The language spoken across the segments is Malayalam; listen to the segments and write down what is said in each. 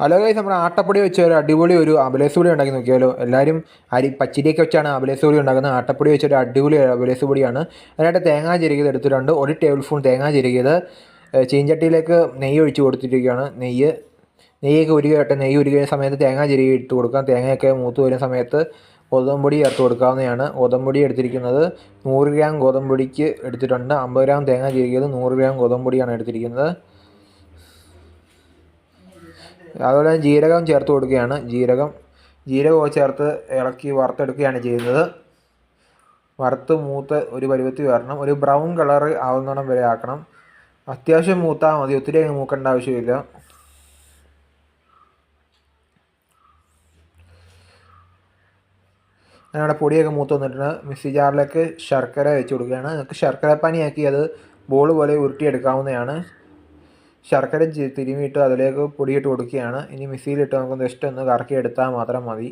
ഹലോ ഗൈസ് നമ്മുടെ ആട്ടപ്പൊടി വെച്ച് ഒരു അടിപൊളി ഒരു അബലേസ് പൊടി ഉണ്ടാക്കി നോക്കിയാലോ? എല്ലാവരും അരി പച്ചരിയൊക്കെ വെച്ചാണ് അബലേസ് പൊടി ഉണ്ടാക്കുന്നത്. ആട്ടപ്പൊടി വെച്ചൊരു അടിപൊളി അബലേസ് പൊടിയാണ്. അതിനായിട്ട് തേങ്ങ ചിരകിയത് എടുത്തിട്ടുണ്ട്. ഒരു ടേബിൾ സ്പൂൺ തേങ്ങ ചിരകിയത്. ചീഞ്ചട്ടിയിലേക്ക് നെയ്യ് ഒഴിച്ച് കൊടുത്തിരിക്കുകയാണ്. നെയ്യ് നെയ്യൊക്കെ ഉരുകട്ടെ നെയ്യ് ഉരുകിയ സമയത്ത് തേങ്ങ ചിരകി ഇട്ട് കൊടുക്കാം. തേങ്ങയൊക്കെ മൂത്ത് വരുന്ന സമയത്ത് ഗോതമ്പൊടി ചേർത്ത് കൊടുക്കാവുന്നതാണ്. ഗോതമ്പൊടി എടുത്തിരിക്കുന്നത് നൂറ് ഗ്രാം ഗോതമ്പൊടിക്ക് എടുത്തിട്ടുണ്ട്. അമ്പത് ഗ്രാം തേങ്ങ ചിരകിയത് നൂറ് ഗ്രാം ഗോതമ്പൊടിയാണ് എടുത്തിരിക്കുന്നത്. അതുപോലെ ജീരകം ചേർത്ത് കൊടുക്കുകയാണ്. ജീരകം ജീരകം ചേർത്ത് ഇളക്കി വറുത്തെടുക്കുകയാണ് ചെയ്യുന്നത്. വറുത്ത് മൂത്ത് ഒരു പരുവത്തിൽ വരണം. ഒരു ബ്രൗൺ കളർ ആവുന്നോണം വരെ ആക്കണം. അത്യാവശ്യം മൂത്താൽ മതി. ഒത്തിരി അങ്ങ് മൂക്കേണ്ട ആവശ്യമില്ല. ഞങ്ങളുടെ പൊടിയൊക്കെ മൂത്ത് വന്നിട്ടുണ്ട്. മിക്സി ജാറിലേക്ക് ശർക്കര വെച്ച് കൊടുക്കുകയാണ്. നിങ്ങൾക്ക് ശർക്കര പനിയാക്കി അത് ബോൾ പോലെ ഉരുട്ടിയെടുക്കാവുന്നതാണ്. ശർക്കര തിരുമിയിട്ട് അതിലേക്ക് പൊടിയിട്ട് കൊടുക്കുകയാണ്. ഇനി മിക്സിയിലിട്ട് നമുക്ക് ജസ്റ്റ് ഒന്ന് കറക്കി എടുത്താൽ മാത്രം മതി.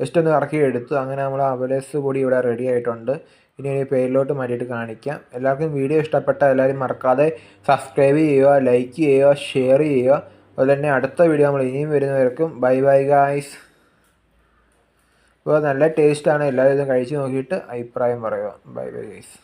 ജസ്റ്റ് ഒന്ന് കറക്കി എടുത്തു. അങ്ങനെ നമ്മൾ അവലേസ് പൊടി ഇവിടെ റെഡി ആയിട്ടുണ്ട്. ഇനി ഒരു പേരിലോട്ട് മാറ്റിയിട്ട് കാണിക്കാം. എല്ലാവർക്കും വീഡിയോ ഇഷ്ടപ്പെട്ട എല്ലാവരും മറക്കാതെ സബ്സ്ക്രൈബ് ചെയ്യുക ലൈക്ക് ചെയ്യുക ഷെയർ ചെയ്യുക. അതുപോലെ തന്നെ അടുത്ത വീഡിയോ നമ്മൾ ഇനിയും വരുന്നവർക്കും ബൈ ബൈ ഗായ്സ് അപ്പോൾ നല്ല ടേസ്റ്റാണ് എല്ലാവരും കഴിച്ച് നോക്കിയിട്ട് അഭിപ്രായം പറയുക. Bye bye guys